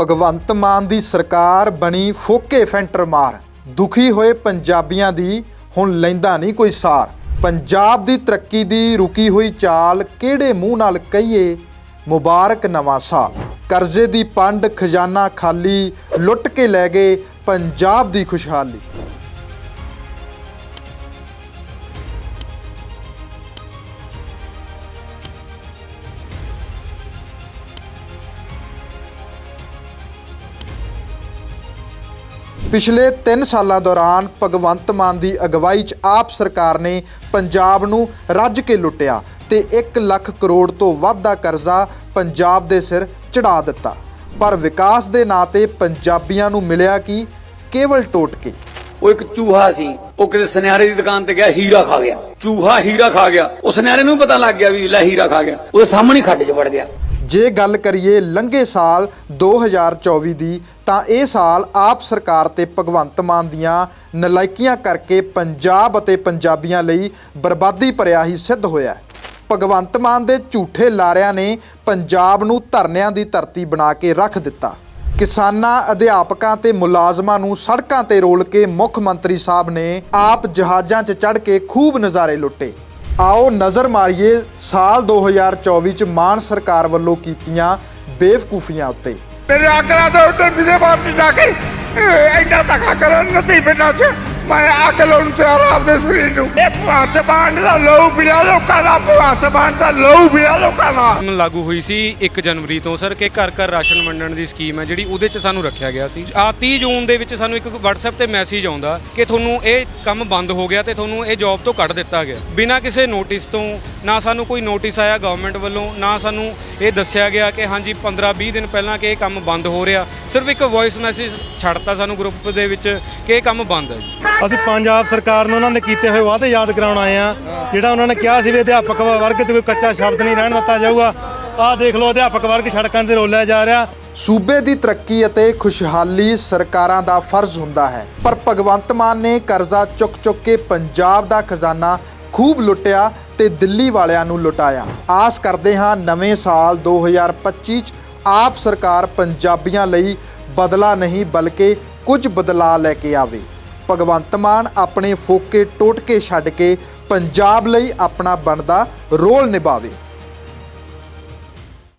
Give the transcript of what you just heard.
ਭਗਵੰਤ ਮਾਨ ਦੀ ਸਰਕਾਰ ਬਣੀ ਫੋਕੇ ਫੈਂਟਰ ਮਾਰ। ਦੁਖੀ ਹੋਏ ਪੰਜਾਬੀਆਂ ਦੀ ਹੁਣ ਲੈਂਦਾ ਨਹੀਂ ਕੋਈ ਸਾਰ। ਪੰਜਾਬ ਦੀ ਤਰੱਕੀ ਦੀ ਰੁਕੀ ਹੋਈ ਚਾਲ ਕਿਹੜੇ ਮੂੰਹ ਨਾਲ ਕਹੀਏ? ਮੁਬਾਰਕ ਨਵਾਂ ਸਾਲ। ਕਰਜ਼ੇ ਦੀ ਪੰਡ ਖਜ਼ਾਨਾ ਖਾਲੀ ਲੁੱਟ ਕੇ ਲੈ ਗਏ ਪੰਜਾਬ ਦੀ ਖੁਸ਼ਹਾਲੀ। ਪਿਛਲੇ 3 ਸਾਲਾਂ ਦੌਰਾਨ ਭਗਵੰਤ ਮਾਨ ਦੀ ਅਗਵਾਈ 'ਚ ਆਪ ਸਰਕਾਰ ਨੇ ਪੰਜਾਬ ਨੂੰ ਰੱਜ ਕੇ ਲੁੱਟਿਆ ਤੇ 1 ਲੱਖ ਕਰੋੜ ਤੋਂ ਵੱਧ ਦਾ ਕਰਜ਼ਾ ਪੰਜਾਬ ਦੇ ਸਿਰ ਚੜਾ ਦਿੱਤਾ। ਪਰ ਵਿਕਾਸ ਦੇ ਨਾਂ ਤੇ ਪੰਜਾਬੀਆਂ ਨੂੰ ਮਿਲਿਆ ਕੀ? ਕੇਵਲ ਟੋਟਕੇ। ਉਹ ਇੱਕ ਚੂਹਾ ਸੀ। ਉਹ ਕਿਸੇ ਸੁਨਿਆਰੇ ਦੀ ਦੁਕਾਨ ਤੇ ਗਿਆ, ਹੀਰਾ ਖਾ ਗਿਆ। ਚੂਹਾ, ਹੀਰਾ ਖਾ ਗਿਆ। ਉਸ ਸੁਨਿਆਰੇ ਨੂੰ ਪਤਾ ਲੱਗ ਗਿਆ ਵੀ ਲੈ ਹੀਰਾ ਖਾ ਗਿਆ। ਉਹਦੇ ਸਾਹਮਣੇ ਖੱਡ 'ਚ ਵੜ ਗਿਆ। ਜੇ ਗੱਲ ਕਰੀਏ ਲੰਘੇ ਸਾਲ 2024 ਦੀ, ਤਾਂ ਇਹ ਸਾਲ ਆਪ ਸਰਕਾਰ ਤੇ ਭਗਵੰਤ ਮਾਨ ਦੀਆਂ ਨਲਾਇਕੀਆਂ ਕਰਕੇ ਪੰਜਾਬ ਅਤੇ ਪੰਜਾਬੀਆਂ ਲਈ ਬਰਬਾਦੀ ਭਰਿਆ ਹੀ ਸਿੱਧ ਹੋਇਆ ਹੈ। ਭਗਵੰਤ ਮਾਨ ਦੇ ਝੂਠੇ ਲਾਰਿਆਂ ਨੇ ਪੰਜਾਬ ਨੂੰ ਧਰਨਿਆਂ ਦੀ ਧਰਤੀ ਬਣਾ ਕੇ ਰੱਖ ਦਿੱਤਾ। ਕਿਸਾਨਾਂ, ਅਧਿਆਪਕਾਂ ਤੇ ਮੁਲਾਜ਼ਮਾਂ ਨੂੰ ਸੜਕਾਂ ਤੇ ਰੋਲ ਕੇ ਮੁੱਖ ਮੰਤਰੀ ਸਾਹਿਬ ਨੇ ਆਪ ਜਹਾਜ਼ਾਂ 'ਚ ਚੜ੍ਹ ਕੇ ਖੂਬ ਨਜ਼ਾਰੇ ਲੁੱਟੇ। ਆਓ ਨਜ਼ਰ ਮਾਰੀਏ ਸਾਲ 2024 ਚ ਮਾਨ ਸਰਕਾਰ ਵੱਲੋਂ ਕੀਤੀਆਂ ਬੇਵਕੂਫੀਆਂ ਉੱਤੇ। ਮੇਰੇ ਆਕਰਾ ਦੇ ਉੱਤੇ ਵਿਜੇ ਬਾਰਸੀ ਜਾ ਕੇ ਇੰਨਾ ਧੱਕਾ ਕਰਨ ਨਤੀ ਪਿੰਡਾਂ 'ਚ। ਮੈਂ ਅਕਲ ਨੂੰ ਆਪਦੇ ਸਰੀਰ ਨੂੰ। ਇਹ ਭਗਤ ਬਾਣ ਦਾ ਲਹੂ ਪੀਲਾ ਲੋਕਾਂ ਦਾ ਭਗਤ ਬਾਣ ਦਾ ਲਹੂ ਪੀਲਾ ਲੋਕਾਂ ਦਾ। ਲਾਗੂ ਹੋਈ ਸੀ 1 ਜਨਵਰੀ ਤੋਂ, ਸਰ, ਕਿ ਘਰ ਘਰ ਰਾਸ਼ਨ ਵੰਡਣ ਦੀ ਸਕੀਮ ਹੈ, ਜਿਹੜੀ ਉਹਦੇ 'ਚ ਸਾਨੂੰ ਰੱਖਿਆ ਗਿਆ ਸੀ। ਆ 30 ਜੂਨ ਦੇ ਵਿੱਚ ਸਾਨੂੰ ਇੱਕ WhatsApp ਤੇ ਮੈਸੇਜ ਆਉਂਦਾ ਕਿ ਤੁਹਾਨੂੰ ਇਹ ਕੰਮ ਬੰਦ ਹੋ ਗਿਆ ਤੇ ਤੁਹਾਨੂੰ ਇਹ ਜੌਬ ਤੋਂ ਕੱਢ ਦਿੱਤਾ ਗਿਆ। ਬਿਨਾਂ ਕਿਸੇ ਨੋਟਿਸ ਤੋਂ ਨਾ ਸਾਨੂੰ ਕੋਈ ਨੋਟਿਸ ਆਇਆ ਗਵਰਨਮੈਂਟ ਵੱਲੋਂ ਨਾ ਸਾਨੂੰ ਇਹ ਦੱਸਿਆ ਗਿਆ ਕਿ ਹਾਂਜੀ 15 20 ਦਿਨ ਪਹਿਲਾਂ ਕਿ ਇਹ ਕੰਮ ਬੰਦ ਹੋ ਰਿਹਾ। ਸਿਰਫ ਇੱਕ ਵੌਇਸ ਮੈਸੇਜ ਛੱਡਤਾ ਸਾਨੂੰ ਗਰੁੱਪ ਦੇ ਵਿੱਚ ਕਿ ਇਹ ਕੰਮ ਬੰਦ ਹੈ ਜੀ। ਅਸੀਂ ਪੰਜਾਬ ਸਰਕਾਰ ਨੂੰ ਉਹਨਾਂ ਦੇ ਕੀਤੇ ਹੋਏ ਵਾਅਦੇ ਯਾਦ ਕਰਾਉਣ ਆਏ ਆ ਜਿਹੜਾ ਉਹਨਾਂ ਨੇ ਕਿਹਾ ਸੀ ਵੀ ਅਧਿਆਪਕ ਵਰਗ 'ਚ ਕੋਈ ਕੱਚਾ ਸ਼ਬਦ ਨਹੀਂ ਰਹਿਣ ਦਿੱਤਾ ਜਾਊਗਾ ਆਹ ਦੇਖ ਲਓ ਅਧਿਆਪਕ ਵਰਗ ਸੜਕਾਂ ਤੇ ਰੋਲਿਆ ਜਾ ਰਿਹਾ। ਸੂਬੇ ਦੀ ਤਰੱਕੀ ਅਤੇ ਖੁਸ਼ਹਾਲੀ ਸਰਕਾਰਾਂ ਦਾ ਫਰਜ਼ ਹੁੰਦਾ ਹੈ। ਪਰ ਭਗਵੰਤ ਮਾਨ ਨੇ ਕਰਜ਼ਾ ਚੁੱਕ ਚੁੱਕ ਕੇ ਪੰਜਾਬ ਦਾ ਖਜ਼ਾਨਾ ਖੂਬ ਲੁੱਟਿਆ ਤੇ ਦਿੱਲੀ ਵਾਲਿਆਂ ਨੂੰ ਲੁਟਾਇਆ। ਆਸ ਕਰਦੇ ਹਾਂ ਨਵੇਂ ਸਾਲ 2025 ਚ ਆਪ ਸਰਕਾਰ ਪੰਜਾਬੀਆਂ ਲਈ ਬਦਲਾ ਨਹੀਂ, ਬਲਕਿ ਕੁਝ ਬਦਲਾਅ ਲੈ ਕੇ ਆਵੇ। ਭਗਵੰਤ ਮਾਨ ਆਪਣੇ ਫੋਕੇ ਟੋਟਕੇ ਛੱਡ ਕੇ ਪੰਜਾਬ ਲਈ ਆਪਣਾ ਬਣਦਾ ਰੋਲ ਨਿਭਾਵੇ।